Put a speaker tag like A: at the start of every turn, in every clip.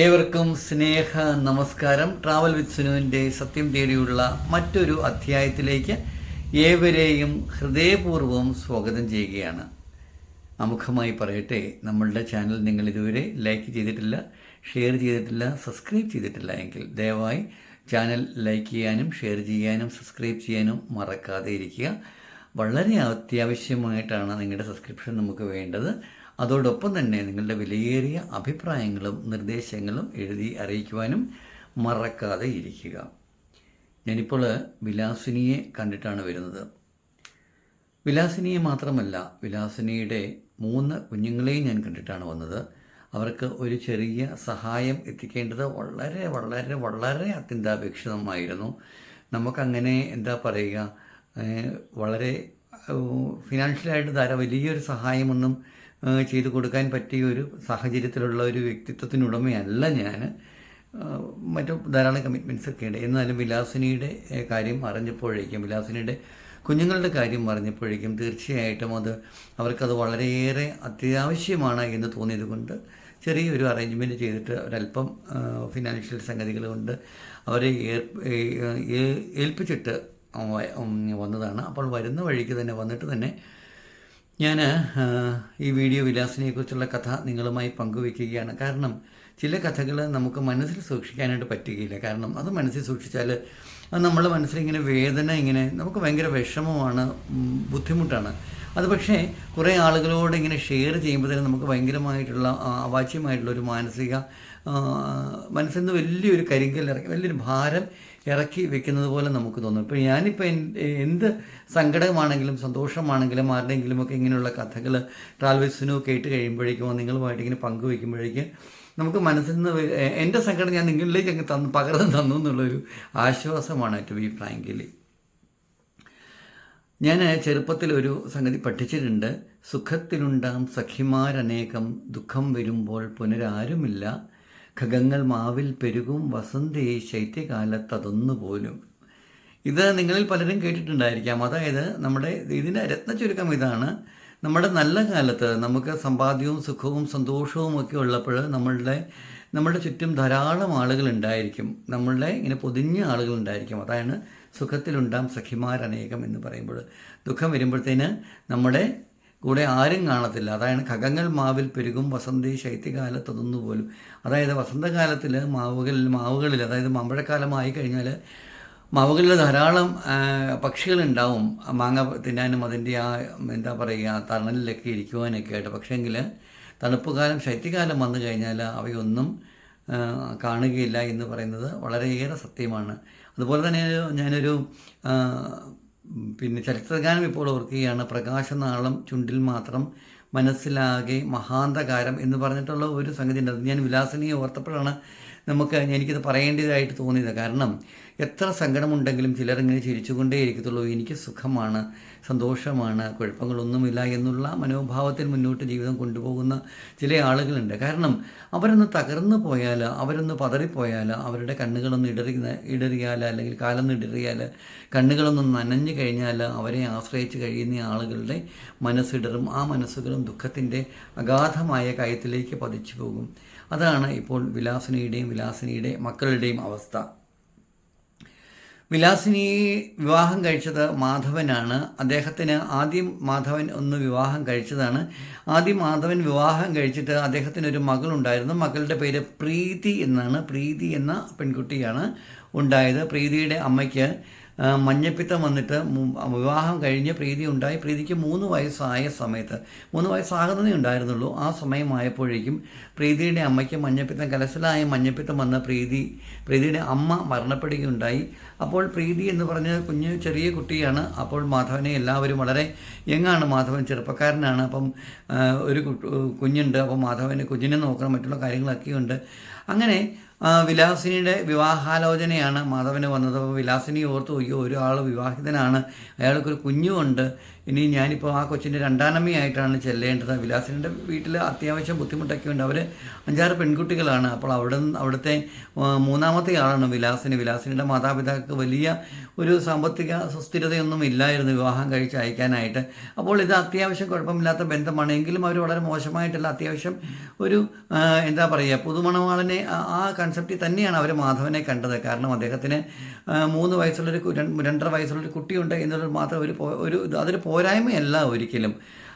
A: ഏവർക്കും സ്നേഹ നമസ്കാരം. Travel with സുനുവിന്റെ സത്യം തേടിയുള്ള മറ്റൊരു അധ്യായത്തിലേക്ക് ഏവരെയും ഹൃദയപൂർവം സ്വാഗതം ചെയ്യുകയാണ്. അമുഖമായി പറയട്ടെ നമ്മളുടെ ചാനൽ നിങ്ങൾ ഇതുവരെ ലൈക്ക് ചെയ്തിട്ടില്ല ഷെയർ ചെയ്തിട്ടില്ല സബ്സ്ക്രൈബ് ചെയ്തിട്ടില്ല എങ്കിൽ ദയവായി ചാനൽ ലൈക്ക് ചെയ്യാനും ഷെയർ ചെയ്യാനും സബ്സ്ക്രൈബ് ചെയ്യാനും മറക്കാതെ ഇരിക്കുക. വളരെ അത്യാവശ്യമായിട്ടാണ് നിങ്ങളുടെ സബ്സ്ക്രിപ്ഷൻ നമുക്ക് വേണ്ടത്. അതോടൊപ്പം തന്നെ നിങ്ങളുടെ വിലയേറിയ അഭിപ്രായങ്ങളും നിർദ്ദേശങ്ങളും എഴുതി അറിയിക്കുവാനും മറക്കാതെ ഇരിക്കുക. ഞാനിപ്പോൾ വിലാസിനിയെ കണ്ടിട്ടാണ് വരുന്നത്. വിലാസിനിയെ മാത്രമല്ല വിലാസിനിയുടെ മൂന്ന് കുഞ്ഞുങ്ങളെയും ഞാൻ കണ്ടിട്ടാണ് വന്നത്. അവർക്ക് ഒരു ചെറിയ സഹായം എത്തിക്കേണ്ടത് വളരെ വളരെ വളരെ അത്യന്താപേക്ഷിതമായിരുന്നു. നമുക്കങ്ങനെ എന്താ പറയുക വളരെ ഫിനാൻഷ്യലായിട്ട് ധാരാളം വലിയൊരു സഹായമൊന്നും ചെയ്തു കൊടുക്കാൻ പറ്റിയ ഒരു സാഹചര്യത്തിലുള്ള ഒരു വ്യക്തിത്വത്തിനുടമയല്ല ഞാൻ മറ്റു ധാരാളം കമ്മിറ്റ്മെന്റ്സ് ഒക്കെ ഉണ്ട്. എന്നാലും വിലാസിനിയുടെ കാര്യം അറിഞ്ഞപ്പോഴേക്കും വിലാസിനിയുടെ കുഞ്ഞുങ്ങളുടെ കാര്യം അറിഞ്ഞപ്പോഴേക്കും തീർച്ചയായിട്ടും അത് അവർക്കത് വളരെയേറെ അത്യാവശ്യമാണ് എന്ന് തോന്നിയത് കൊണ്ട് ചെറിയൊരു അറേഞ്ച്മെന്റ് ചെയ്തിട്ട് ഒരല്പം ഫിനാൻഷ്യൽ സംഗതികൾ കൊണ്ട് അവരെ ഏൽപ്പിച്ചിട്ട് വന്നതാണ്. അപ്പോൾ വരുന്ന വഴിക്ക് തന്നെ വന്നിട്ട് തന്നെ ഞാൻ ഈ വീഡിയോ വിലാസിനെക്കുറിച്ചുള്ള കഥ നിങ്ങളുമായി പങ്കുവെക്കുകയാണ്. കാരണം ചില കഥകൾ നമുക്ക് മനസ്സിൽ സൂക്ഷിക്കാനായിട്ട് പറ്റുകയില്ല. കാരണം അത് മനസ്സിൽ സൂക്ഷിച്ചാൽ അത് നമ്മളെ മനസ്സിലിങ്ങനെ വേദന ഇങ്ങനെ നമുക്ക് ഭയങ്കര വിഷമമാണ് ബുദ്ധിമുട്ടാണ്. അത് പക്ഷേ കുറേ ആളുകളോട് ഇങ്ങനെ ഷെയർ ചെയ്യുമ്പോൾ തന്നെ നമുക്ക് ഭയങ്കരമായിട്ടുള്ള അവാച്യമായിട്ടുള്ള ഒരു മാനസിക മനസ്സിൽ നിന്ന് വലിയൊരു കരിങ്കല്ലിറങ്ങി വലിയൊരു ഭാരം ഇറക്കി വെക്കുന്നത് പോലെ നമുക്ക് തോന്നും. ഇപ്പോൾ ഞാനിപ്പോൾ എന്ത് സങ്കടമാണെങ്കിലും സന്തോഷമാണെങ്കിലും ആരുടെയെങ്കിലുമൊക്കെ ഇങ്ങനെയുള്ള കഥകൾ ട്രാവൽസിനോ കേട്ട് കഴിയുമ്പോഴേക്കും നിങ്ങളുമായിട്ട് ഇങ്ങനെ പങ്കുവെക്കുമ്പോഴേക്കും നമുക്ക് മനസ്സിൽ നിന്ന് എന്റെ സങ്കടം ഞാൻ നിങ്ങളിലേക്ക് അങ്ങ് തന്നു പകർന്നു തന്നു എന്നുള്ളൊരു ആശ്വാസമാണ് ടു ബി ഫ്രാങ്കിലി ഞാൻ ചെറുപ്പത്തിൽ ഒരു സംഗതി പഠിച്ചിട്ടുണ്ട്. സുഖത്തിലുണ്ടാം സഖിമാരനേകം ദുഃഖം വരുമ്പോൾ പുനരാരുമില്ല. ഖഗങ്ങൾ മാവിൽ പെരുകും വസന്തേ ശൈത്യകാലത്തതൊന്നു പോലും. ഇത് നിങ്ങളിൽ പലരും കേട്ടിട്ടുണ്ടായിരിക്കാം. അതായത് നമ്മുടെ ഇതിന്റെ രത്ന ചുരുക്കം ഇതാണ്. നമ്മുടെ നല്ല കാലത്ത് നമുക്ക് സമ്പാദ്യവും സുഖവും സന്തോഷവും ഒക്കെ ഉള്ളപ്പോൾ നമ്മളുടെ നമ്മുടെ ചുറ്റും ധാരാളം ആളുകൾ ഉണ്ടായിരിക്കും. നമ്മളുടെ ഇങ്ങനെ പൊതിഞ്ഞ ആളുകൾ ഉണ്ടായിരിക്കും. അതാണ് സുഖത്തിലുണ്ടാം സഖിമാരനേകം എന്ന് പറയുമ്പോൾ. ദുഃഖം വരുമ്പോഴത്തേന് നമ്മുടെ കൂടെ ആരും കാണത്തില്ല. അതാണ് ഖഗങ്ങൾ മാവിൽ പെരുകും വസന്തി ശൈത്യകാലത്ത് അതൊന്നു പോലും. അതായത് വസന്തകാലത്തിൽ മാവുകളിൽ മാവുകളിൽ അതായത് മാമ്പഴക്കാലമായി കഴിഞ്ഞാൽ മാവുകളിൽ ധാരാളം പക്ഷികളുണ്ടാവും. മാങ്ങ തിന്നാനും അതിന്റെ ആ എന്താ പറയുക തണലിലൊക്കെ ഇരിക്കുവാനൊക്കെ ആയിട്ട്. പക്ഷേങ്കിൽ തണുപ്പ് കാലം ശൈത്യകാലം വന്നു കഴിഞ്ഞാൽ അവയൊന്നും കാണുകയില്ല എന്ന് പറയുന്നത് വളരെയേറെ സത്യമാണ്. അതുപോലെ തന്നെ ഞാനൊരു പിന്നെ ചരിത്രഗാനം ഇപ്പോൾ ഓർക്കുകയാണ്. പ്രകാശനാളം ചുണ്ടിൽ മാത്രം മനസ്സിലാകെ മഹാന്തകാരം എന്ന് പറഞ്ഞിട്ടുള്ള ഒരു സംഗതി ഉണ്ട് ഞാൻ വിലാസനിയെ ഓർത്തപ്പോഴാണ് നമുക്ക് എനിക്കിത് പറയേണ്ടതായിട്ട് തോന്നിയത്. കാരണം എത്ര സങ്കടമുണ്ടെങ്കിലും ചിലർ ഇങ്ങനെ ചിരിച്ചുകൊണ്ടേ ഇരിക്കത്തുള്ളൂ. എനിക്ക് സുഖമാണ് സന്തോഷമാണ് കുഴപ്പങ്ങളൊന്നുമില്ല എന്നുള്ള മനോഭാവത്തിൽ മുന്നോട്ട് ജീവിതം കൊണ്ടുപോകുന്ന ചില ആളുകളുണ്ട്. കാരണം അവരൊന്ന് തകർന്നു പോയാൽ അവരൊന്ന് പതറിപ്പോയാൽ അവരുടെ കണ്ണുകളൊന്ന് ഇടറി ഇടറിയാൽ അല്ലെങ്കിൽ കാലൊന്ന് ഇടറിയാൽ കണ്ണുകളൊന്ന് നനഞ്ഞു കഴിഞ്ഞാൽ അവരെ ആശ്രയിച്ച് കഴിയുന്ന ആളുകളുടെ മനസ്സിടറും ആ മനസ്സുകളും ദുഃഖത്തിന്റെ അഗാധമായ കയത്തിലേക്ക് പതിച്ചു പോകും. അതാണ് ഇപ്പോൾ വിലാസിനിയുടെയും വിലാസിനിയുടെ മക്കളുടെയും അവസ്ഥ. വിലാസിനി വിവാഹം കഴിച്ചത് മാധവനാണ്. അദ്ദേഹത്തിന് ആദ്യം മാധവൻ ഒന്ന് വിവാഹം കഴിച്ചതാണ്. ആദ്യം മാധവൻ വിവാഹം കഴിച്ചിട്ട് അദ്ദേഹത്തിന് ഒരു മകളുണ്ടായിരുന്നു. മകളുടെ പേര് പ്രീതി എന്നാണ്. പ്രീതി എന്ന പെൺകുട്ടിയാണ് ഉണ്ടായത്. പ്രീതിയുടെ അമ്മയ്ക്ക് മഞ്ഞപ്പിത്തം വന്നിട്ട് വിവാഹം കഴിഞ്ഞ് പ്രീതി ഉണ്ടായി. പ്രീതിക്ക് മൂന്ന് വയസ്സായ സമയത്ത് മൂന്ന് വയസ്സാകുന്നതേ ഉണ്ടായിരുന്നുള്ളൂ. ആ സമയമായപ്പോഴേക്കും പ്രീതിയുടെ അമ്മയ്ക്ക് മഞ്ഞപ്പിത്തം കലശലായ മഞ്ഞപ്പിത്തം വന്ന പ്രീതി പ്രീതിയുടെ അമ്മ മരണപ്പെടുകയുണ്ടായി. അപ്പോൾ പ്രീതി എന്ന് പറഞ്ഞ കുഞ്ഞ് ചെറിയ കുട്ടിയാണ്. അപ്പോൾ മാധവനെ എല്ലാവരും വളരെ യങ്ങാണ്. മാധവൻ ചെറുപ്പക്കാരനാണ്. അപ്പം ഒരു കുഞ്ഞുണ്ട്. അപ്പോൾ മാധവന് കുഞ്ഞിനെ നോക്കണം മറ്റുള്ള കാര്യങ്ങളൊക്കെ ഉണ്ട് അങ്ങനെ വിലാസിനിയുടെ വിവാഹാലോചനയാണ് മാധവന് വന്നത്. വിലാസിനി ഓർത്തു അയ്യോ ഒരാൾ വിവാഹിതനാണ്. അയാൾക്കൊരു കുഞ്ഞുമുണ്ട്. ഇനി ഞാനിപ്പോൾ ആ കൊച്ചിന്റെ രണ്ടാനമ്മയായിട്ടാണ് ചെല്ലേണ്ടത്. വിലാസിന്റെ വീട്ടിൽ അത്യാവശ്യം ബുദ്ധിമുട്ടൊക്കെ ഉണ്ട്. അവർ അഞ്ചാറ് പെൺകുട്ടികളാണ്. അപ്പോൾ അവിടെ അവിടുത്തെ മൂന്നാമത്തെ ആളാണ് വിലാസിന്. വിലാസിന്റെ മാതാപിതാക്കൾക്ക് വലിയ ഒരു സാമ്പത്തിക സുസ്ഥിരതയൊന്നും ഇല്ലായിരുന്നു വിവാഹം കഴിച്ച് അയക്കാനായിട്ട്. അപ്പോൾ ഇത് അത്യാവശ്യം കുഴപ്പമില്ലാത്ത ബന്ധമാണ്. എങ്കിലും അവർ വളരെ മോശമായിട്ടല്ല അത്യാവശ്യം ഒരു എന്താ പറയുക പുതുമണവാളനെ ആ- കൺസെപ്റ്റിൽ തന്നെയാണ് അവർ മാധവനെ കണ്ടത്. കാരണം അദ്ദേഹത്തിന് മൂന്ന് വയസ്സുള്ളൊരു രണ്ടര വയസ്സുള്ളൊരു കുട്ടിയുണ്ട് എന്നുള്ളത് മാത്രം ഒരു ഒരു അതൊരു പോരായ്മയല്ല ഒരിക്കലും.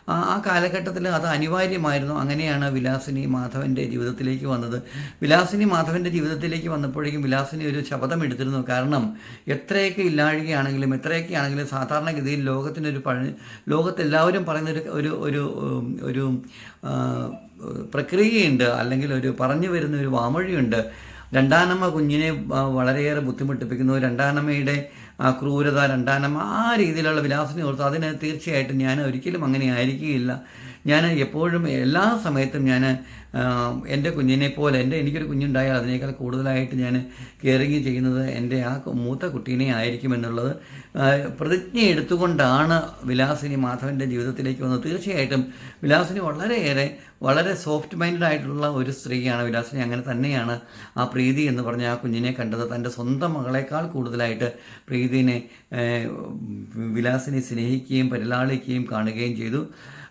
A: ആ കാലഘട്ടത്തിൽ അത് അനിവാര്യമായിരുന്നു. അങ്ങനെയാണ് വിലാസിനി മാധവന്റെ ജീവിതത്തിലേക്ക് വന്നത്. വിലാസിനി മാധവന്റെ ജീവിതത്തിലേക്ക് വന്നപ്പോഴേക്കും വിലാസിനി ഒരു ശപഥം എടുത്തിരുന്നു. കാരണം എത്രയൊക്കെ ഇല്ലാഴികയാണെങ്കിലും എത്രയൊക്കെ ആണെങ്കിലും സാധാരണഗതിയിൽ ലോകത്തിനൊരു പഴ ലോകത്തെല്ലാവരും പറയുന്നൊരു ഒരു ഒരു ഒരു പ്രക്രിയയുണ്ട്. അല്ലെങ്കിൽ ഒരു പറഞ്ഞു വരുന്ന ഒരു വാമൊഴിയുണ്ട്. രണ്ടാനമ്മ കുഞ്ഞിനെ വളരെയേറെ ബുദ്ധിമുട്ടിപ്പിക്കുന്നു. രണ്ടാനമ്മയുടെ ആ ക്രൂരത രണ്ടാനം ആ രീതിയിലുള്ള വിലാസിനെ ഓർത്ത് അതിന് തീർച്ചയായിട്ടും ഞാൻ ഒരിക്കലും അങ്ങനെ ആയിരിക്കുകയില്ല. ഞാൻ എപ്പോഴും എല്ലാ സമയത്തും ഞാൻ എന്റെ കുഞ്ഞിനെ പോലെ എന്റെ എനിക്കൊരു കുഞ്ഞുണ്ടായാൽ അതിനേക്കാൾ കൂടുതലായിട്ട് ഞാൻ കെയറിങ് ചെയ്യുന്നത് എന്റെ ആ മൂത്ത കുട്ടീനെ ആയിരിക്കും എന്നുള്ളത് പ്രതിജ്ഞ എടുത്തുകൊണ്ടാണ് വിലാസിനി മാധവന്റെ ജീവിതത്തിലേക്ക് വന്നത്. തീർച്ചയായിട്ടും വിലാസിനി വളരെയേറെ വളരെ സോഫ്റ്റ് മൈൻഡഡ് ആയിട്ടുള്ള ഒരു സ്ത്രീയാണ് വിലാസിനി. അങ്ങനെ തന്നെയാണ് ആ പ്രീതി എന്ന് പറഞ്ഞ ആ കുഞ്ഞിനെ കണ്ടത്. തന്റെ സ്വന്തം മകളെക്കാൾ കൂടുതലായിട്ട് പ്രീതിനെ വിലാസിനെ സ്നേഹിക്കുകയും പരിലാളിക്കുകയും കാണുകയും ചെയ്തു.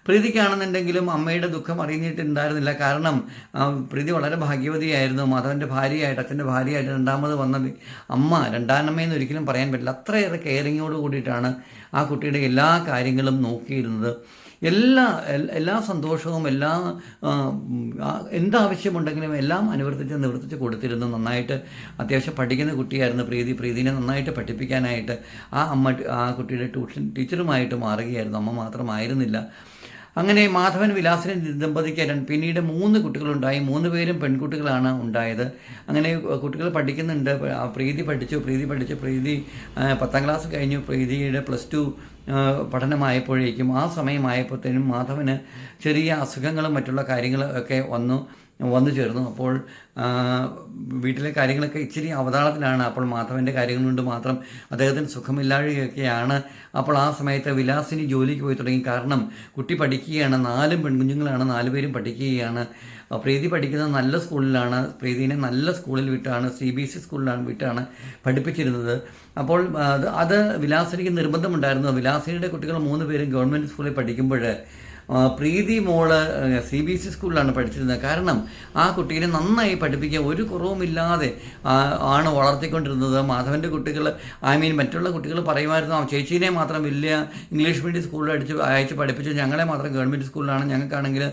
A: പ്രീതിക്കാണെന്നുണ്ടെങ്കിലും അമ്മയുടെ ദുഃഖം അറിഞ്ഞിട്ടുണ്ടായിരുന്നില്ല. കാരണം പ്രീതി വളരെ ഭാഗ്യവതിയായിരുന്നു. മാധവന്റെ ഭാര്യയായിട്ട് അച്ഛന്റെ ഭാര്യയായിട്ട് രണ്ടാമത് വന്ന അമ്മ രണ്ടാനമ്മയെന്ന് ഒരിക്കലും പറയാൻ പറ്റില്ല. അത്രയേറെ കെയറിങ്ങോട് കൂടിയിട്ടാണ് ആ കുട്ടിയുടെ എല്ലാ കാര്യങ്ങളും നോക്കിയിരുന്നത്. എല്ലാ എല്ലാ സന്തോഷവും എല്ലാ എന്താവശ്യമുണ്ടെങ്കിലും എല്ലാം അനുവർത്തിച്ച് നിവർത്തിച്ച് കൊടുത്തിരുന്നു. നന്നായിട്ട് അത്യാവശ്യം പഠിക്കുന്ന കുട്ടിയായിരുന്നു പ്രീതി. പ്രീതിനെ നന്നായിട്ട് പഠിപ്പിക്കാനായിട്ട് ആ അമ്മ ആ കുട്ടിയുടെ ട്യൂഷൻ ടീച്ചറുമായിട്ട് മാറുകയായിരുന്നു. അമ്മ മാത്രമായിരുന്നില്ല. അങ്ങനെ മാധവൻ വിലാസിനെ ദമ്പതിക്ക് പിന്നീട് മൂന്ന് കുട്ടികളുണ്ടായി. മൂന്ന് പേരും പെൺകുട്ടികളാണ് ഉണ്ടായത്. അങ്ങനെ കുട്ടികൾ പഠിക്കുന്നുണ്ട്. പ്രീതി പഠിച്ചു. പ്രീതി പഠിച്ചു പ്രീതി പത്താം ക്ലാസ് കഴിഞ്ഞു. പ്രീതിയുടെ പ്ലസ് ടു പഠനമായപ്പോഴേക്കും ആ സമയമായപ്പോഴത്തേനും മാധവന് ചെറിയ അസുഖങ്ങളും മറ്റുള്ള കാര്യങ്ങളും ഒക്കെ വന്നു. വന്നു ചേർന്നു. അപ്പോൾ വീട്ടിലെ കാര്യങ്ങളൊക്കെ ഇച്ചിരി അവതാളത്തിലാണ്. അപ്പോൾ മാധവന്റെ കാര്യങ്ങൾ കൊണ്ട് മാത്രം അദ്ദേഹത്തിന് സുഖമില്ലാഴികയൊക്കെയാണ്. അപ്പോൾ ആ സമയത്ത് വിലാസിനി ജോലിക്ക് പോയി തുടങ്ങി. കാരണം കുട്ടി പഠിക്കുകയാണ്. നാലും പെൺകുഞ്ഞുങ്ങളാണ്. നാലു പേരും പഠിക്കുകയാണ്. പ്രീതി പഠിക്കുന്നത് നല്ല സ്കൂളിലാണ്. പ്രീതിനെ നല്ല സ്കൂളിൽ വിട്ടാണ്. സി ബി എസ് ഇ സ്കൂളിലാണ് വിട്ടാണ് പഠിപ്പിച്ചിരുന്നത്. അപ്പോൾ അത് വിലാസിനിക്ക് നിർബന്ധമുണ്ടായിരുന്നു. വിലാസിനിയുടെ കുട്ടികൾ മൂന്ന് പേരും ഗവൺമെന്റ് സ്കൂളിൽ പഠിക്കുമ്പോൾ പ്രീതി മോൾ സി ബി എസ് ഇ സ്കൂളിലാണ് പഠിച്ചിരുന്നത്. കാരണം ആ കുട്ടീനെ നന്നായി പഠിപ്പിക്കുക ഒരു കുറവുമില്ലാതെ ആണ് വളർത്തിക്കൊണ്ടിരുന്നത്. മാധവന്റെ കുട്ടികൾ ഐ മീൻ മറ്റുള്ള കുട്ടികൾ പറയുമായിരുന്നു ആ ചേച്ചീനെ മാത്രം വലിയ ഇംഗ്ലീഷ് മീഡിയം സ്കൂളിൽ അടിച്ച് അയച്ച് പഠിപ്പിച്ചു. ഞങ്ങളെ മാത്രം ഗവൺമെന്റ് സ്കൂളിലാണ്. ഞങ്ങൾക്കാണെങ്കിൽ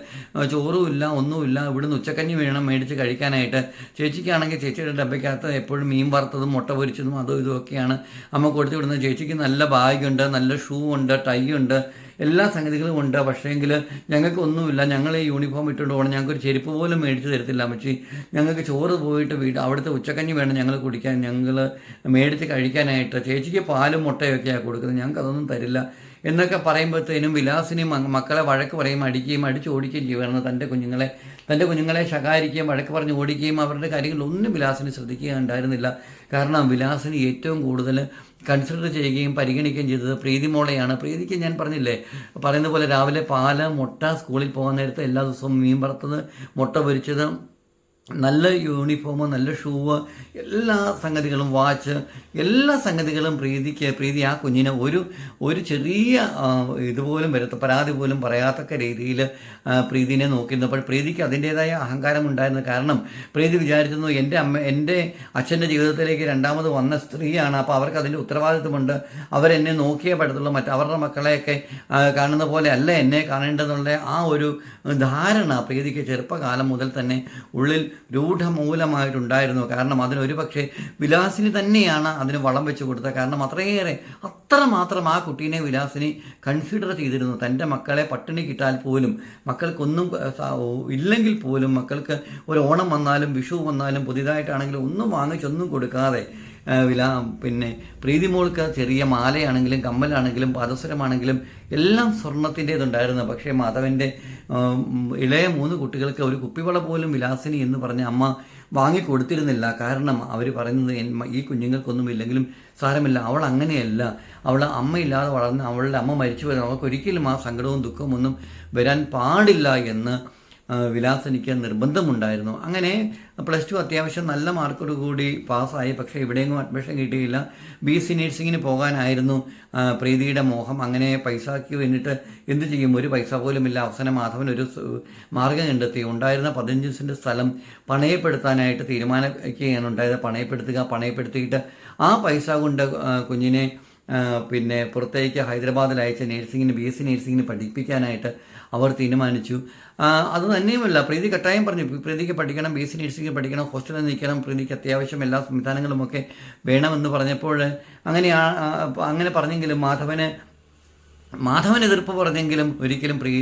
A: ചോറുമില്ല ഒന്നുമില്ല. ഇവിടുന്ന് ഉച്ചക്കഞ്ഞി വേണം മേടിച്ച് കഴിക്കാനായിട്ട്. ചേച്ചിക്കാണെങ്കിൽ ചേച്ചിയുടെ ഡബ്ബയ്ക്കകത്ത് എപ്പോഴും മീൻ വറുത്തതും മുട്ട പൊരിച്ചതും അതും ഇതും ഒക്കെയാണ്. അമ്മ കൊടുത്തു വിടുന്നത്. ചേച്ചിക്ക് നല്ല ബാഗുണ്ട് നല്ല ഷൂ ഉണ്ട് ടൈ ഉണ്ട്. എല്ലാ സംഗതികളും ഉണ്ട്. പക്ഷേങ്കിൽ ഞങ്ങൾക്കൊന്നുമില്ല. ഞങ്ങൾ ഈ യൂണിഫോം ഇട്ടുകൊണ്ട് പോകണം. ഞങ്ങൾക്ക് ഒരു ചെരുപ്പ് പോലും മേടിച്ച് തരത്തില്ല അമ്മച്ചി. ഞങ്ങൾക്ക് ചോറ് പോയിട്ട് വീട് അവിടുത്തെ ഉച്ചക്കഞ്ഞി വേണം ഞങ്ങൾ കുടിക്കാൻ. ഞങ്ങൾ മേടിച്ച് കഴിക്കാനായിട്ട് ചേച്ചിക്ക് പാലും മുട്ടയൊക്കെയാണ് കൊടുക്കുന്നത്. ഞങ്ങൾക്ക് അതൊന്നും തരില്ല. എന്നൊക്കെ പറയുമ്പോഴത്തേനും വിലാസിനെയും മക്കളെ വഴക്ക് പറയും അടിക്കുകയും അടിച്ചോടിക്കുകയും ചെയ്യുമായിരുന്നു തന്റെ കുഞ്ഞുങ്ങളെ. തന്റെ കുഞ്ഞുങ്ങളെ ശകാരിക്കുകയും വഴക്ക് പറഞ്ഞ് ഓടിക്കുകയും അവരുടെ കാര്യങ്ങളൊന്നും വിലാസിനെ ശ്രദ്ധിക്കുക ഉണ്ടായിരുന്നില്ല കാരണം വിലാസിനെ ഏറ്റവും കൂടുതൽ കൺസിഡർ ചെയ്യുകയും പരിഗണിക്കുകയും ചെയ്തത് പ്രീതി മോളെയാണ്. പ്രീതിക്ക് ഞാൻ പറഞ്ഞില്ലേ പറയുന്ന പോലെ രാവിലെ പാല മുട്ട സ്കൂളിൽ പോകാൻ നേരത്ത് എല്ലാ ദിവസവും മീൻ വറുത്തത് മുട്ട പൊരിച്ചത് നല്ല യൂണിഫോം നല്ല ഷൂവ് എല്ലാ സംഗതികളും വാച്ച് എല്ലാ സംഗതികളും പ്രീതിക്ക് പ്രീതി ആ കുഞ്ഞിനെ ഒരു ഒരു ചെറിയ ഇതുപോലും വരത്ത പരാതി പോലും പറയാത്തക്ക രീതിയിൽ പ്രീതിനെ നോക്കിയിരുന്നു അപ്പോൾ പ്രീതിക്ക് അതിന്റേതായ അഹങ്കാരം ഉണ്ടായിരുന്നു കാരണം പ്രീതി വിചാരിച്ചിരുന്നു എന്റെ അമ്മ എന്റെ അച്ഛന്റെ ജീവിതത്തിലേക്ക് രണ്ടാമത് വന്ന സ്ത്രീയാണ് അപ്പോൾ അവർക്ക് അതിന്റെ ഉത്തരവാദിത്വമുണ്ട്. അവരെന്നെ നോക്കിയേ പറ്റത്തുള്ളൂ മറ്റ് അവരുടെ മക്കളെയൊക്കെ കാണുന്ന പോലെ അല്ല എന്നെ കാണേണ്ടതെന്നുള്ള ആ ഒരു ധാരണ പ്രീതിക്ക് ചെറുപ്പകാലം മുതൽ തന്നെ ഉള്ളിൽ രൂഢമൂലമായിട്ടുണ്ടായിരുന്നു. കാരണം അതിനൊരു പക്ഷേ വിലാസിനി തന്നെയാണ് അതിന് വളം വെച്ച് കൊടുത്തത്. കാരണം അത്രയേറെ അത്രമാത്രം ആ കുട്ടീനെ വിലാസിനി കൺസിഡർ ചെയ്തിരുന്നു. തന്റെ മക്കളെ പട്ടിണി കിട്ടാൽ പോലും മക്കൾക്കൊന്നും ഇല്ലെങ്കിൽ പോലും മക്കൾക്ക് ഒരു ഓണം വന്നാലും വിഷു വന്നാലും പുതിയതായിട്ടാണെങ്കിലും ഒന്നും വാങ്ങിച്ചൊന്നും കൊടുക്കാതെ വിലാ പിന്നെ പ്രീതിമോൾക്ക് ചെറിയ മാലയാണെങ്കിലും കമ്മലാണെങ്കിലും പാദസരമാണെങ്കിലും എല്ലാം സ്വർണത്തിന്റേതുണ്ടായിരുന്നു. പക്ഷേ മാധവന്റെ ഇളയ മൂന്ന് കുട്ടികൾക്ക് ഒരു കുപ്പിവള പോലും വിലാസിനി എന്ന് പറഞ്ഞ അമ്മ വാങ്ങിക്കൊടുത്തിരുന്നില്ല. കാരണം അവർ പറയുന്നത് ഈ കുഞ്ഞുങ്ങൾക്കൊന്നും ഇല്ലെങ്കിലും സാരമില്ല. അവൾ അങ്ങനെയല്ല. അവൾ അമ്മയില്ലാതെ വളർന്ന് അവളുടെ അമ്മ മരിച്ചു പോയത് അവൾക്ക് ഒരിക്കലും ആ സങ്കടവും ദുഃഖവും ഒന്നും വരാൻ പാടില്ല എന്ന് ആ, വിലാസ് എനിക്ക് നിർബന്ധമുണ്ടായിരുന്നു. അങ്ങനെ പ്ലസ് ടു അത്യാവശ്യം നല്ല മാർക്കോട് കൂടി പാസ്സായി. പക്ഷേ ഇവിടെയെങ്കിലും അഡ്മിഷൻ കിട്ടിയില്ല. ബി സി നഴ്സിങ്ങിന് പോകാനായിരുന്നു പ്രീതിയുടെ മോഹം. അങ്ങനെ പൈസ പൈസയ്ക്ക് എന്നിട്ട് എന്ത് ചെയ്യും? ഒരു പൈസ പോലും ഇല്ല. അവസാനം മാധവൻ ഒരു മാർഗം കണ്ടെത്തി. ഉണ്ടായിരുന്ന പതിനഞ്ച് സെന്റ് സ്ഥലം പണയപ്പെടുത്താനായിട്ട് തീരുമാനിക്കുകയാണ് ഉണ്ടായത്. പണയപ്പെടുത്തുക പണയപ്പെടുത്തിയിട്ട് ആ പൈസ കൊണ്ട് കുഞ്ഞിനെ പിന്നെ പുറത്തേക്ക് ഹൈദരാബാദിൽ അയച്ച നേഴ്സിങ്ങിന് ബി എസ് സി നേഴ്സിങ്ങിന് പഠിപ്പിക്കാനായിട്ട് അവർ തീരുമാനിച്ചു. അത് തന്നെയുമല്ല പ്രീതി കട്ടായം പറഞ്ഞു. പ്രീതിക്ക് പഠിക്കണം ബി സി നേഴ്സിംഗ് പഠിക്കണം ഹോസ്റ്റലിൽ നിൽക്കണം പ്രീതിക്ക് അത്യാവശ്യം എല്ലാ സംവിധാനങ്ങളുമൊക്കെ വേണമെന്ന് പറഞ്ഞപ്പോൾ അങ്ങനെ അങ്ങനെ പറഞ്ഞെങ്കിലും മാധവന് മാധവൻ എതിർപ്പ് പറഞ്ഞെങ്കിലും ഒരിക്കലും പ്രീ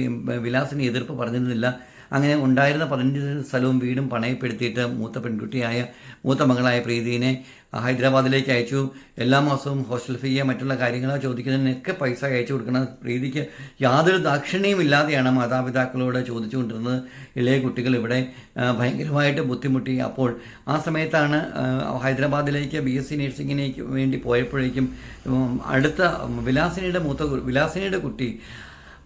A: വിലാസിന് എതിർപ്പ് പറഞ്ഞിരുന്നില്ല. അങ്ങനെ ഉണ്ടായിരുന്ന പതിനഞ്ച് സ്ഥലവും വീടും പണയപ്പെടുത്തിയിട്ട് മൂത്ത പെൺകുട്ടിയായ മൂത്ത മകളായ പ്രീതിനെ ഹൈദരാബാദിലേക്ക് അയച്ചു. എല്ലാ മാസവും ഹോസ്റ്റൽ ഫീ മറ്റുള്ള കാര്യങ്ങളോ ചോദിക്കുന്നതിനൊക്കെ പൈസ അയച്ചു കൊടുക്കണം പ്രീതിക്ക് യാതൊരു ദാക്ഷിണ്യം ഇല്ലാതെയാണ് മാതാപിതാക്കളോട് ചോദിച്ചുകൊണ്ടിരുന്നത്. ഇളയ കുട്ടികൾ ഇവിടെ ഭയങ്കരമായിട്ട് ബുദ്ധിമുട്ടി. അപ്പോൾ ആ സമയത്താണ് ഹൈദരാബാദിലേക്ക് ബി എസ് സി നഴ്സിങ്ങിനേക്ക് വേണ്ടി പോയപ്പോഴേക്കും അടുത്ത വിലാസിനിയുടെ മൂത്ത വിലാസിനിയുടെ കുട്ടി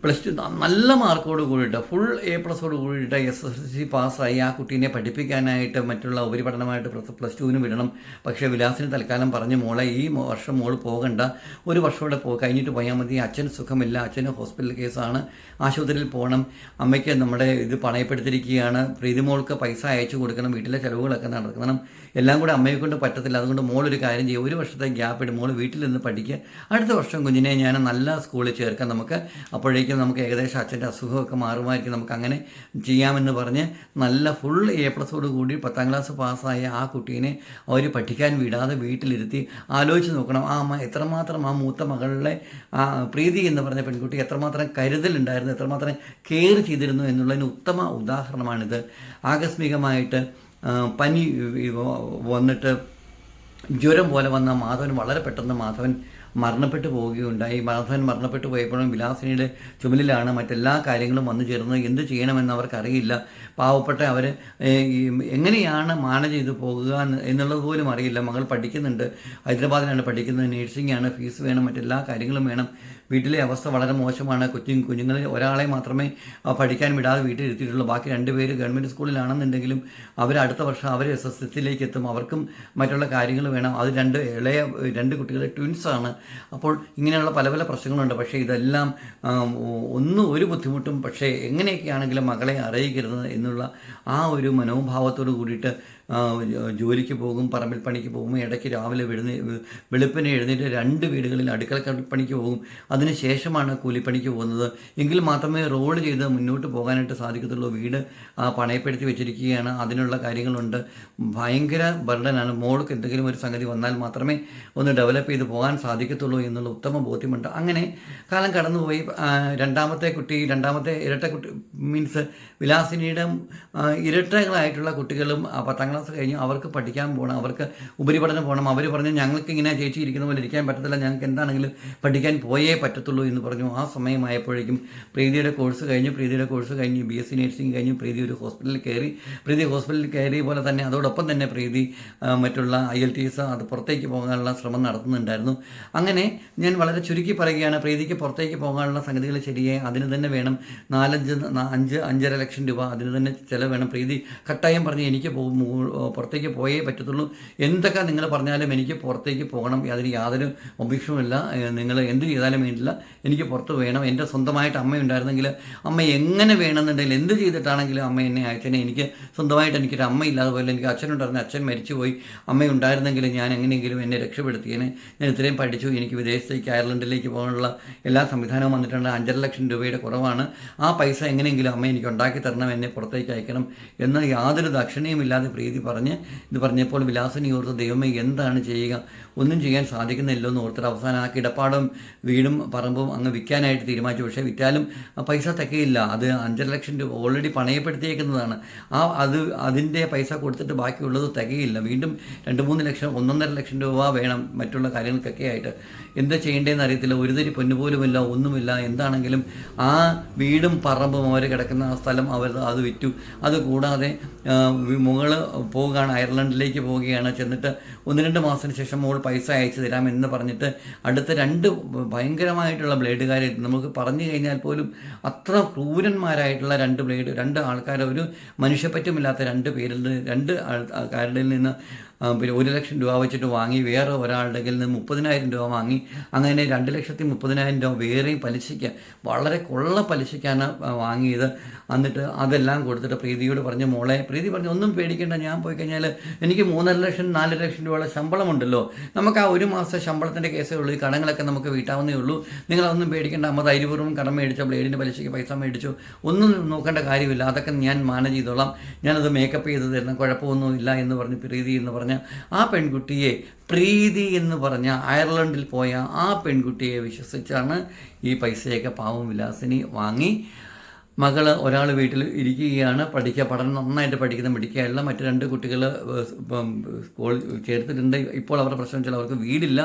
A: പ്ലസ് ടു നല്ല മാർക്കോട് കൂടിയിട്ട് ഫുൾ എ പ്ലസോട് കൂടിയിട്ട് എസ് എസ് എൽ സി പാസ്സായി. ആ കുട്ടീനെ പഠിപ്പിക്കാനായിട്ട് മറ്റുള്ള ഉപരിപഠനമായിട്ട് പ്ലസ് ടുവിന് വിടണം. പക്ഷേ വിലാസിന് തൽക്കാലം പറഞ്ഞു മോളെ ഈ വർഷം മോൾ പോകണ്ട. ഒരു വർഷം കൂടെ പോ കഴിഞ്ഞിട്ട് പോയാൽ മതി. അച്ഛന് സുഖമില്ല. അച്ഛന് ഹോസ്പിറ്റൽ കേസാണ് ആശുപത്രിയിൽ പോകണം. അമ്മയ്ക്ക് നമ്മുടെ ഇത് പണയപ്പെടുത്തിയിരിക്കുകയാണ്. പ്രീതി മോൾക്ക് പൈസ അയച്ചു കൊടുക്കണം. വീട്ടിലെ ചിലവുകളൊക്കെ നടക്കണം. എല്ലാം കൂടെ അമ്മയെ കൊണ്ട് പറ്റത്തില്ല. അതുകൊണ്ട് മോൾ ഒരു കാര്യം ചെയ്യും. ഒരു വർഷത്തെ ഗ്യാപ്പ് ഇടും. മോൾ വീട്ടിൽ നിന്ന് പഠിക്കുക അടുത്ത വർഷം കുഞ്ഞിനെ ഞാൻ നല്ല സ്കൂളിൽ ചേർക്കാം. നമുക്ക് അപ്പോഴേക്കും നമുക്ക് ഏകദേശം അച്ഛന്റെ അസുഖമൊക്കെ മാറുമായിരിക്കും. നമുക്ക് അങ്ങനെ ചെയ്യാമെന്ന് പറഞ്ഞ് നല്ല ഫുൾ എ പ്ലസോട് കൂടി പത്താം ക്ലാസ് പാസ്സായ ആ കുട്ടീനെ അവർ പഠിക്കാൻ വിടാതെ വീട്ടിലിരുത്തി ആലോചിച്ച് നോക്കണം. ആ അമ്മ എത്രമാത്രം ആ മൂത്ത മകളുടെ ആ പ്രീതി എന്ന് പറഞ്ഞ പെൺകുട്ടി എത്രമാത്രം കരുതലുണ്ടായിരുന്നു എത്രമാത്രം കെയർ ചെയ്തിരുന്നു എന്നുള്ളതിന് ഉത്തമ ഉദാഹരണമാണിത്. ആകസ്മികമായിട്ട് പനി വന്നിട്ട് ജ്വരം പോലെ വന്ന മാധവൻ വളരെ പെട്ടെന്ന് മാധവൻ മരണപ്പെട്ടു പോവുകയുണ്ടായി. മാധവൻ മരണപ്പെട്ടു പോയപ്പോഴും വിലാസിനിയുടെ ചുമലിലാണ് മറ്റെല്ലാ കാര്യങ്ങളും വന്നു ചേർന്നത് എന്ത് ചെയ്യണമെന്ന് അവർക്കറിയില്ല. പാവപ്പെട്ട അവർ എങ്ങനെയാണ് മാനേജ് ചെയ്ത് പോകുക എന്നുള്ളത് പോലും അറിയില്ല. മകൾ പഠിക്കുന്നുണ്ട്. ഹൈദരാബാദിലാണ് പഠിക്കുന്നത്. നേഴ്സിംഗ് ആണ്. ഫീസ് വേണം. മറ്റെല്ലാ കാര്യങ്ങളും വേണം. വീട്ടിലെ അവസ്ഥ വളരെ മോശമാണ്. കൊച്ചു കുഞ്ഞുങ്ങളിൽ ഒരാളെ മാത്രമേ പഠിക്കാൻ വിടാതെ വീട്ടിലിരുത്തിയിട്ടുള്ളൂ ബാക്കി രണ്ടുപേര് ഗവൺമെന്റ് സ്കൂളിലാണെന്നുണ്ടെങ്കിലും അവർ അടുത്ത വർഷം അവർ എസ് എസ് എസിലേക്ക് എത്തും അവർക്കും മറ്റുള്ള കാര്യങ്ങൾ വേണം. അത് രണ്ട് ഇളയ രണ്ട് കുട്ടികൾ ട്വിൻസാണ്. അപ്പോൾ ഇങ്ങനെയുള്ള പല പല പ്രശ്നങ്ങളുണ്ട്. പക്ഷേ ഇതെല്ലാം ഒന്നും ഒരു ബുദ്ധിമുട്ടും. പക്ഷേ എങ്ങനെയൊക്കെയാണെങ്കിലും മകളെ അറിയിക്കരുത് എന്നുള്ള ആ ഒരു മനോഭാവത്തോട് കൂടിയിട്ട് ജോലിക്ക് പോകും പറമ്പിൽ പണിക്ക് പോകും ഇടയ്ക്ക് രാവിലെ വെളുന്ന വെളുപ്പിനെ എഴുന്നേറ്റ് രണ്ട് വീടുകളിൽ അടുക്കള പണിക്ക് പോകും. അതിന് ശേഷമാണ് കൂലിപ്പണിക്ക് പോകുന്നത്. എങ്കിൽ മാത്രമേ റോൾ ചെയ്ത് മുന്നോട്ട് പോകാനായിട്ട് സാധിക്കത്തുള്ളൂ. വീട് പണയപ്പെടുത്തി വെച്ചിരിക്കുകയാണ്. അതിനുള്ള കാര്യങ്ങളുണ്ട്. ഭയങ്കര ബർഡനാണ്. മോൾക്ക് എന്തെങ്കിലും ഒരു സംഗതി വന്നാൽ മാത്രമേ ഒന്ന് ഡെവലപ്പ് ചെയ്ത് പോകാൻ സാധിക്കത്തുള്ളൂ എന്നുള്ള ഉത്തമ ബോധ്യമുണ്ട്. അങ്ങനെ കാലം കടന്നുപോയി. രണ്ടാമത്തെ കുട്ടി രണ്ടാമത്തെ ഇരട്ട കുട്ടി മീൻസ് വിലാസിനിയുടെ ഇരട്ടകളായിട്ടുള്ള കുട്ടികളും പത്താം ക്ലാസ് കഴിഞ്ഞ് അവർക്ക് പഠിക്കാൻ പോകണം അവർക്ക് ഉപരിപഠനം പോകണം അവർ പറഞ്ഞു ഞങ്ങൾക്ക് ഇങ്ങനെ ചേച്ചി ഇരിക്കുന്ന പോലെ ഇരിക്കാൻ പറ്റത്തില്ല. ഞങ്ങൾക്ക് എന്താണെങ്കിലും പഠിക്കാൻ പോയേ പറ്റത്തുള്ളൂ എന്ന് പറഞ്ഞു. ആ സമയമായപ്പോഴേക്കും പ്രീതിയുടെ കോഴ്സ് കഴിഞ്ഞു. പ്രീതിയുടെ കോഴ്സ് കഴിഞ്ഞ് ബി എസ് സി നഴ്സിംഗ് കഴിഞ്ഞു പ്രീതി ഒരു ഹോസ്പിറ്റലിൽ കയറി. പ്രീതി ഹോസ്പിറ്റലിൽ കയറിയ പോലെ തന്നെ അതോടൊപ്പം തന്നെ പ്രീതി മറ്റുള്ള ഐ എൽ ടി എസ് അത് പുറത്തേക്ക് പോകാനുള്ള ശ്രമം നടത്തുന്നുണ്ടായിരുന്നു. അങ്ങനെ ഞാൻ വളരെ ചുരുക്കി പറയുകയാണ് പ്രീതിക്ക് പുറത്തേക്ക് പോകാനുള്ള സംഗതികൾ ശരിയായി അതിന് തന്നെ വേണം. നാലഞ്ച് അഞ്ച് അഞ്ചര ലക്ഷം രൂപ അതിന് തന്നെ ചിലവ് വേണം. പ്രീതി കട്ടായം പറഞ്ഞ് എനിക്ക് പോകും പുറത്തേക്ക് പോയേ പറ്റത്തുള്ളൂ. എന്തൊക്കെ നിങ്ങൾ പറഞ്ഞാലും എനിക്ക് പുറത്തേക്ക് പോകണം. അതിന് യാതൊരു ഒബ്ജക്ഷനുമില്ല നിങ്ങൾ എന്ത് ചെയ്താലും വേണ്ടില്ല എനിക്ക് പുറത്ത് വേണം. എന്റെ സ്വന്തമായിട്ട് അമ്മ ഉണ്ടായിരുന്നെങ്കിൽ അമ്മ എങ്ങനെ വേണമെന്നുണ്ടെങ്കിൽ എന്ത് ചെയ്തിട്ടാണെങ്കിലും അമ്മ എന്നെ അയച്ചനെ എനിക്ക് സ്വന്തമായിട്ട് എനിക്കൊരു അമ്മ ഇല്ലാതെ പോലെ എനിക്ക് അച്ഛനുണ്ടായിരുന്നു. അച്ഛൻ മരിച്ചുപോയി. അമ്മ ഉണ്ടായിരുന്നെങ്കിൽ ഞാൻ എങ്ങനെയെങ്കിലും എന്നെ രക്ഷപ്പെടുത്തിയേനെ. ഞാൻ ഇത്രയും പഠിച്ചു. എനിക്ക് വിദേശത്തേക്ക് അയർലൻഡിലേക്ക് പോകാനുള്ള എല്ലാ സംവിധാനവും വന്നിട്ടുണ്ട്. അഞ്ചര ലക്ഷം രൂപയുടെ കുറവാണ്. ആ പൈസ എങ്ങനെയെങ്കിലും അമ്മ എനിക്ക് ഉണ്ടാക്കി തരണം. എന്നെ പുറത്തേക്ക് അയക്കണം എന്ന് യാതൊരു ദക്ഷിണയും ഇല്ലാതെ പ്രീതി പറഞ്ഞ് ഇത് പറഞ്ഞപ്പോൾ വിലാസിനി ഓർത്ത് ദൈവമേ എന്താണ് ചെയ്യുക? ഒന്നും ചെയ്യാൻ സാധിക്കുന്നില്ല എന്ന് ഓർത്തിട്ട് അവസാനം ആ കിടപ്പാടും വീടും പറമ്പും അങ്ങ് വിൽക്കാനായിട്ട് തീരുമാനിച്ചു. പക്ഷേ വിറ്റാലും പൈസ തികയില്ല. അത് അഞ്ചര ലക്ഷം രൂപ ഓൾറെഡി പണയപ്പെടുത്തിയേക്കുന്നതാണ്. ആ അത് അതിന്റെ പൈസ കൊടുത്തിട്ട് ബാക്കിയുള്ളത് തികയില്ല. വീണ്ടും രണ്ട് മൂന്ന് ലക്ഷം ഒന്നൊന്നര ലക്ഷം രൂപ വേണം മറ്റുള്ള കാര്യങ്ങൾക്കൊക്കെ ആയിട്ട്. എന്താ ചെയ്യേണ്ടതെന്ന് അറിയത്തില്ല. ഒരു തരി പൊന്നുപോലുമില്ല ഒന്നുമില്ല. എന്താണെങ്കിലും ആ വീടും പറമ്പും അവർ കിടക്കുന്ന ആ സ്ഥലം അവർ അത് വിറ്റു. അത് കൂടാതെ മുകൾ പോവുകയാണ്. അയർലൻഡിലേക്ക് പോവുകയാണ്. ചെന്നിട്ട് ഒന്ന് രണ്ട് മാസത്തിന് ശേഷം മോൾ പൈസ അയച്ചു എന്ന് പറഞ്ഞിട്ട് അടുത്ത രണ്ട് ഭയങ്കരമായിട്ടുള്ള ബ്ലേഡുകാരെ നമുക്ക് പറഞ്ഞു കഴിഞ്ഞാൽ പോലും അത്ര ക്രൂരന്മാരായിട്ടുള്ള രണ്ട് ബ്ലേഡ് രണ്ട് ആൾക്കാർ ഒരു മനുഷ്യപ്പറ്റുമില്ലാത്ത രണ്ട് പേരിൽ രണ്ട് ആൾക്കാരുടെ നിന്ന് പിന്നെ ഒരു ലക്ഷം രൂപ വെച്ചിട്ട് വാങ്ങി വേറെ ഒരാളുടെ കയ്യിൽ നിന്ന് മുപ്പതിനായിരം രൂപ വാങ്ങി. അങ്ങനെ രണ്ട് ലക്ഷത്തി മുപ്പതിനായിരം രൂപ വേറെയും പലിശയ്ക്ക് വളരെ കൊള്ള പലിശയ്ക്കാണ് വാങ്ങിയത്. എന്നിട്ട് അതെല്ലാം കൊടുത്തിട്ട് പ്രീതിയോട് പറഞ്ഞു മോളെ പ്രീതി പറഞ്ഞു ഒന്നും പേടിക്കേണ്ട ഞാൻ പോയി കഴിഞ്ഞാൽ എനിക്ക് മൂന്നര ലക്ഷം നാല് ലക്ഷം രൂപയുടെ ശമ്പളമുണ്ടല്ലോ. നമുക്ക് ആ ഒരു മാസം ശമ്പളത്തിന്റെ കേസേ ഉള്ളൂ. ഈ കടങ്ങളൊക്കെ നമുക്ക് വീട്ടാവുന്നേ ഉള്ളൂ. നിങ്ങളതൊന്നും പേടിക്കേണ്ട അമ്മ ധൈര്യപൂർവം കടം മേടിച്ചോ ബ്ലേഡിന്റെ പലിശയ്ക്ക് പൈസ മേടിച്ചു. ഒന്നും നോക്കേണ്ട കാര്യമില്ല. അതൊക്കെ ഞാൻ മാനേജ് ചെയ്തോളാം. ഞാനത് മേക്കപ്പ് ചെയ്ത് തരുന്ന കുഴപ്പമൊന്നുമില്ല എന്ന് പറഞ്ഞ് പ്രീതി എന്ന് പറഞ്ഞ ആ പെൺകുട്ടിയെ പ്രീതി എന്ന് പറഞ്ഞ അയർലൻഡിൽ പോയ ആ പെൺകുട്ടിയെ വിശ്വസിച്ചാണ് ഈ പൈസയൊക്കെ പാവം വിലാസിനി വാങ്ങി. മകൾ ഒരാൾ വീട്ടിൽ ഇരിക്കുകയാണ് പഠിക്കുക പഠനം നന്നായിട്ട് പഠിക്കുന്ന മെഡിക്കായുള്ള മറ്റു രണ്ട് കുട്ടികൾ സ്കൂൾ ചേർത്തിട്ടുണ്ട്. ഇപ്പോൾ അവരുടെ പ്രശ്നം വെച്ചാൽ അവർക്ക് വീടില്ല.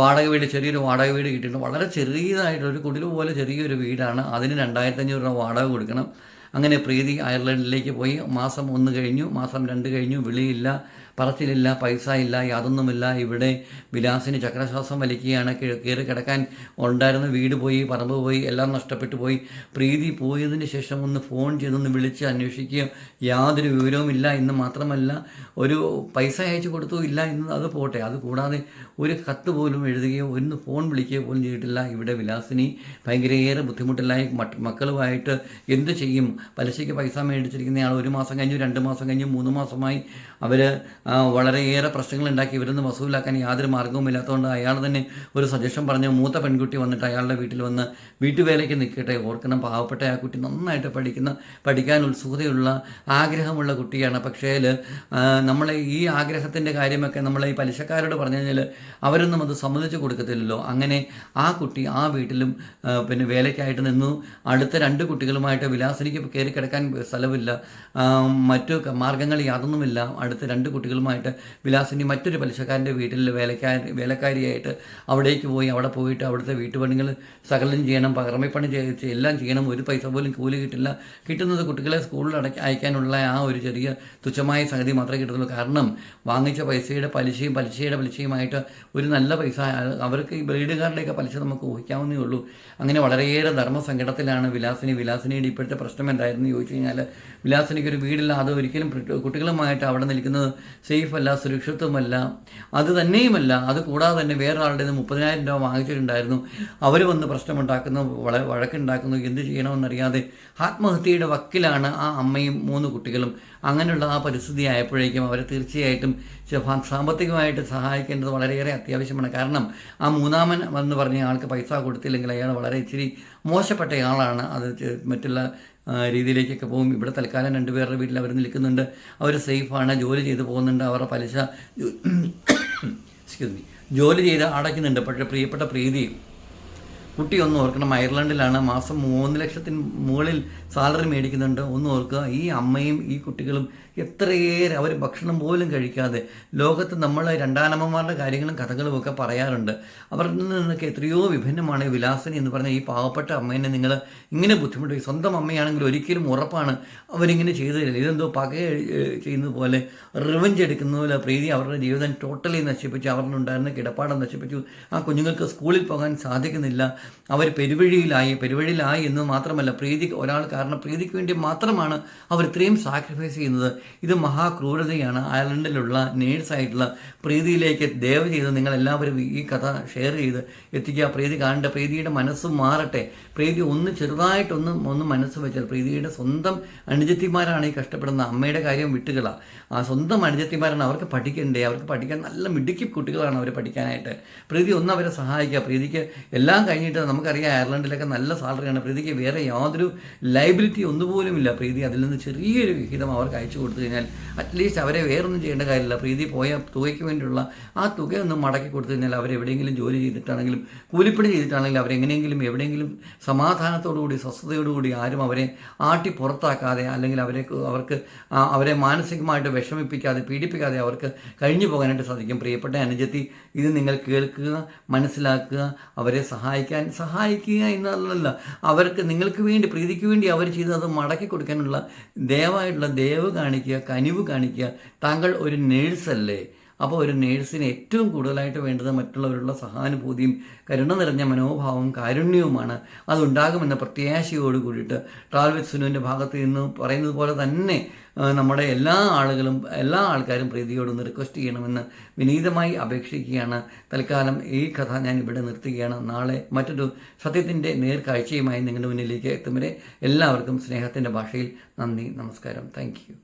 A: വാടക വീട് ചെറിയൊരു വാടക വീട് കിട്ടിയിട്ടുണ്ട്. വളരെ ചെറിയതായിട്ട് ഒരു കുടിൽ പോലെ ചെറിയൊരു വീടാണ്. അതിന് രണ്ടായിരത്തഞ്ഞൂറ് രൂപ വാടക കൊടുക്കണം. അങ്ങനെ പ്രീതി അയർലൻഡിലേക്ക് പോയി. മാസം ഒന്ന് കഴിഞ്ഞു മാസം രണ്ട് കഴിഞ്ഞു. വിളിയില്ല പറച്ചിലില്ല പൈസ ഇല്ല യാതൊന്നുമില്ല. ഇവിടെ വിലാസിന് ചക്രശ്വാസം വലിക്കുകയാണ്. കയറി കിടക്കാൻ ഉണ്ടായിരുന്ന. വീട് പോയി പറമ്പ് പോയി എല്ലാം നഷ്ടപ്പെട്ടു പോയി. പ്രീതി പോയതിന് ശേഷം ഒന്ന് ഫോൺ ചെയ്തൊന്ന് വിളിച്ച് അന്വേഷിക്കുകയോ യാതൊരു വിവരവുമില്ല എന്ന് മാത്രമല്ല ഒരു പൈസ അയച്ചു കൊടുത്തു ഇല്ല എന്ന് അത് പോട്ടെ. അത് കൂടാതെ ഒരു കത്ത് പോലും എഴുതുകയോ ഒന്ന് ഫോൺ വിളിക്കുകയോ പോലും ചെയ്തിട്ടില്ല. ഇവിടെ വിലാസിനി ഭയങ്കരയേറെ ബുദ്ധിമുട്ടില്ലായി മക്കളുമായിട്ട് എന്ത് ചെയ്യും? പലിശയ്ക്ക് പൈസ മേടിച്ചിരിക്കുന്നയാൾ ഒരു മാസം കഴിഞ്ഞു രണ്ട് മാസം കഴിഞ്ഞു മൂന്ന് മാസമായി അവർ വളരെയേറെ പ്രശ്നങ്ങൾ ഉണ്ടാക്കി ഇവരൊന്ന് വസൂലാക്കാൻ യാതൊരു മാർഗവും ഇല്ലാത്തതുകൊണ്ട് അയാൾ തന്നെ ഒരു സജഷൻ പറഞ്ഞ് മൂത്ത പെൺകുട്ടി വന്നിട്ട് അയാളുടെ വീട്ടിൽ വന്ന് വീട്ടുവേലയ്ക്ക് നിൽക്കട്ടെ ഓർക്കണം പാവപ്പെട്ട ആ കുട്ടി നന്നായിട്ട് പഠിക്കുന്ന പഠിക്കാൻ ഉത്സുകതയുള്ള ആഗ്രഹമുള്ള കുട്ടിയാണ്. പക്ഷേ നമ്മളെ ഈ ആഗ്രഹത്തിന്റെ കാര്യമൊക്കെ നമ്മളെ ഈ പലിശക്കാരോട് പറഞ്ഞു കഴിഞ്ഞാൽ അവരൊന്നും അത് സമ്മതിച്ചു കൊടുക്കത്തില്ലല്ലോ. അങ്ങനെ ആ കുട്ടി ആ വീട്ടിലും പിന്നെ വേലയ്ക്കായിട്ട് നിന്നു. അടുത്ത രണ്ട് കുട്ടികളുമായിട്ട് വിലാസിനിക്ക് കയറി കിടക്കാൻ സ്ഥലമില്ല. മറ്റു മാർഗങ്ങൾ യാതൊന്നുമില്ല. അടുത്ത രണ്ട് കുട്ടികളുമായിട്ട് വിലാസിനി മറ്റൊരു പലിശക്കാരന്റെ വീട്ടിൽ വേലക്കാരി വേലക്കാരിയായിട്ട് അവിടേക്ക് പോയി. അവിടെ പോയിട്ട് അവിടുത്തെ വീട്ടുപണികൾ സകലം ചെയ്യണം. പകർമ്മപ്പണി എല്ലാം ചെയ്യണം. ഒരു പൈസ പോലും കൂലി കിട്ടില്ല. കിട്ടുന്നത് കുട്ടികളെ സ്കൂളിൽ അടയ്ക്ക അയക്കാനുള്ള ആ ഒരു ചെറിയ തുച്ഛമായ സംഗതി മാത്രമേ കിട്ടുള്ളൂ കാരണം വാങ്ങിച്ച പൈസയുടെ പലിശയും പലിശയുടെ പലിശയുമായിട്ട് ഒരു നല്ല പൈസ അവർക്ക് ഈ ബ്രീഡുകാരുടെയൊക്കെ പലിശ നമുക്ക് ഊഹിക്കാവുന്നേ ഉള്ളൂ. അങ്ങനെ വളരെയേറെ ധർമ്മസങ്കടത്തിലാണ് വിലാസിനി. വിലാസിനിയുടെ ഇപ്പോഴത്തെ പ്രശ്നം എന്തായിരുന്നു ചോദിച്ചു കഴിഞ്ഞാൽ വിലാസിനിക്ക് ഒരു വീടില്ല അത് ഒരിക്കലും കുട്ടികളുമായിട്ട് അവിടെ നിൽക്കുന്നത് സേഫ് അല്ല സുരക്ഷിതത്വമല്ല അത് തന്നെയുമല്ല അത് കൂടാതെ തന്നെ വേറൊരാളുടെ മുപ്പതിനായിരം രൂപ വാങ്ങിച്ചിട്ടുണ്ടായിരുന്നു. അവർ വന്ന് പ്രശ്നമുണ്ടാക്കുന്നു വള വഴക്കുണ്ടാക്കുന്നു എന്ത് ചെയ്യണമെന്നറിയാതെ ആത്മഹത്യയുടെ വക്കിലാണ് ആ അമ്മയും മൂന്ന് കുട്ടികളും. അങ്ങനെയുള്ള ആ പരിസ്ഥിതി ആയപ്പോഴേക്കും അവരെ തീർച്ചയായിട്ടും സാമ്പത്തികമായിട്ട് സഹായിക്കേണ്ടത് വളരെയേറെ അത്യാവശ്യമാണ്. കാരണം ആ മൂന്നാമൻ എന്ന് പറഞ്ഞ ആൾക്ക് പൈസ കൊടുത്തില്ലെങ്കിൽ അയാൾ വളരെ ഇച്ചിരി മോശപ്പെട്ടയാളാണ്. അത് മറ്റുള്ള രീതിയിലേക്കൊക്കെ പോകും. ഇവിടെ തൽക്കാലം രണ്ടുപേരുടെ വീട്ടിൽ അവർ നിൽക്കുന്നുണ്ട്. അവർ സേഫാണ്. ജോലി ചെയ്ത് പോകുന്നുണ്ട്. അവരുടെ പലിശ എക്സ്ക്യൂസ് മീ ജോലി ചെയ്ത് അടയ്ക്കുന്നുണ്ട്. പക്ഷേ പ്രിയപ്പെട്ട പ്രീതി കുട്ടി ഒന്ന് ഓർക്കണം. അയർലൻഡിലാണ് മാസം മൂന്ന് ലക്ഷത്തിന് മുകളിൽ സാലറി മേടിക്കുന്നുണ്ട്. ഒന്ന് ഓർക്കുക ഈ അമ്മയും ഈ കുട്ടികളും എത്രയേറെ അവർ ഭക്ഷണം പോലും കഴിക്കാതെ ലോകത്ത് നമ്മൾ രണ്ടാനമ്മമാരുടെ കാര്യങ്ങളും കഥകളും ഒക്കെ പറയാറുണ്ട്. അവരിൽ നിന്നൊക്കെ എത്രയോ വിഭിന്നമാണ് വിലാസനി എന്ന് പറഞ്ഞ ഈ പാവപ്പെട്ട അമ്മേനെ നിങ്ങൾ ഇങ്ങനെ ബുദ്ധിമുട്ടി. സ്വന്തം അമ്മയാണെങ്കിൽ ഒരിക്കലും ഉറപ്പാണ് അവരിങ്ങനെ ചെയ്തു തരില്ല. ഇതെന്തോ പക ചെയ്യുന്നത് പോലെ റിവഞ്ച് എടുക്കുന്ന പോലെ പ്രീതി അവരുടെ ജീവിതം ടോട്ടലി നശിപ്പിച്ചു. അവരിലുണ്ടായിരുന്ന കിടപ്പാടം നശിപ്പിച്ചു. ആ കുഞ്ഞുങ്ങൾക്ക് സ്കൂളിൽ പോകാൻ സാധിക്കുന്നില്ല. അവർ പെരുവഴിയിലായി. പെരുവഴിയിലായി എന്ന് മാത്രമല്ല പ്രീതി ഒരാൾ കാരണം പ്രീതിക്ക് വേണ്ടി മാത്രമാണ് അവർ ഇത്രയും സാക്രിഫൈസ് ചെയ്യുന്നത്. ഇത് മഹാക്രൂരതയാണ്. അയർലൻഡിലുള്ള നേഴ്സായിട്ടുള്ള പ്രീതിയിലേക്ക് ദയവ് ചെയ്ത് നിങ്ങളെല്ലാവരും ഈ കഥ ഷെയർ ചെയ്ത് എത്തിക്കുക. പ്രീതി കാണേണ്ട പ്രീതിയുടെ മനസ്സ് മാറട്ടെ. പ്രീതി ഒന്ന് ചെറുതായിട്ടൊന്ന് ഒന്ന് മനസ്സ് വെച്ചാൽ പ്രീതിയുടെ സ്വന്തം അനുജത്തിമാരാണ് ഈ കഷ്ടപ്പെടുന്ന അമ്മയുടെ കാര്യം വിട്ടുകള. ആ സ്വന്തം അനുജത്തിമാരാണ് അവർക്ക് പഠിക്കണ്ടേ? അവർക്ക് പഠിക്കാൻ നല്ല മിടുക്കി കുട്ടികളാണ് അവർ പഠിക്കാനായിട്ട്. പ്രീതി ഒന്ന് അവരെ സഹായിക്കുക. പ്രീതിക്ക് എല്ലാം കഴിഞ്ഞിട്ട് നമുക്കറിയാം അയർലൻഡിലൊക്കെ നല്ല സാലറിയാണ് പ്രീതിക്ക് വേറെ യാതൊരു ലൈബിലിറ്റി ഒന്നുപോലും ഇല്ല പ്രീതി അതിൽ നിന്ന് ചെറിയൊരു വിഹിതം അവർക്ക് അയച്ചു കൊടുത്തു കഴിഞ്ഞാൽ അറ്റ്ലീസ്റ്റ് അവരെ വേറൊന്നും ചെയ്യേണ്ട കാര്യമില്ല. പ്രീതി പോയ തുകയ്ക്ക് വേണ്ടിയുള്ള ആ തുക ഒന്ന് മടക്കി കൊടുത്തു കഴിഞ്ഞാൽ അവരെവിടെയെങ്കിലും ജോലി ചെയ്തിട്ടാണെങ്കിലും കൂലിപ്പണി ചെയ്തിട്ടാണെങ്കിലും അവരെങ്ങനെയെങ്കിലും എവിടെയെങ്കിലും സമാധാനത്തോടുകൂടി സ്വസ്ഥതയോടുകൂടി ആരും അവരെ ആട്ടി പുറത്താക്കാതെ അല്ലെങ്കിൽ അവരെ അവർക്ക് അവരെ മാനസികമായിട്ട് വിഷമിപ്പിക്കാതെ പീഡിപ്പിക്കാതെ അവർക്ക് കഴിഞ്ഞു പോകാനായിട്ട് സാധിക്കും. പ്രിയപ്പെട്ട അനുജത്തി ഇത് നിങ്ങൾ കേൾക്കുക മനസ്സിലാക്കുക അവരെ സഹായിക്കാൻ സഹായിക്കുക എന്നല്ല അവർക്ക് നിങ്ങൾക്ക് വേണ്ടി പ്രീതിക്ക് വേണ്ടി അവർ ചെയ്തത് മടക്കി കൊടുക്കാനുള്ള ദയവായിട്ടുള്ള ദയവ് കാണിക്കുക കനിവ് കാണിക്കുക. താങ്കൾ ഒരു നേഴ്സല്ലേ? അപ്പോൾ ഒരു നേഴ്സിന് ഏറ്റവും കൂടുതലായിട്ട് വേണ്ടത് മറ്റുള്ളവരുള്ള സഹാനുഭൂതിയും കരുണ നിറഞ്ഞ മനോഭാവവും കാരുണ്യവുമാണ്. അതുണ്ടാകുമെന്ന പ്രത്യാശയോട് കൂടിയിട്ട് ട്രാവൽ സുനുവിന്റെ ഭാഗത്ത് നിന്ന് പറയുന്നത് പോലെ തന്നെ നമ്മുടെ എല്ലാ ആളുകളും എല്ലാ ആൾക്കാരും പ്രീതിയോടൊന്ന് റിക്വസ്റ്റ് ചെയ്യണമെന്ന് വിനീതമായി അപേക്ഷിക്കുകയാണ്. തൽക്കാലം ഈ കഥ ഞാൻ ഇവിടെ നിർത്തുകയാണ്. നാളെ മറ്റൊരു സത്യത്തിന്റെ നേർക്കാഴ്ചയുമായി നിങ്ങളുടെ മുന്നിലേക്ക് എത്തും വരെ എല്ലാവർക്കും സ്നേഹത്തിന്റെ ഭാഷയിൽ നന്ദി നമസ്കാരം. താങ്ക്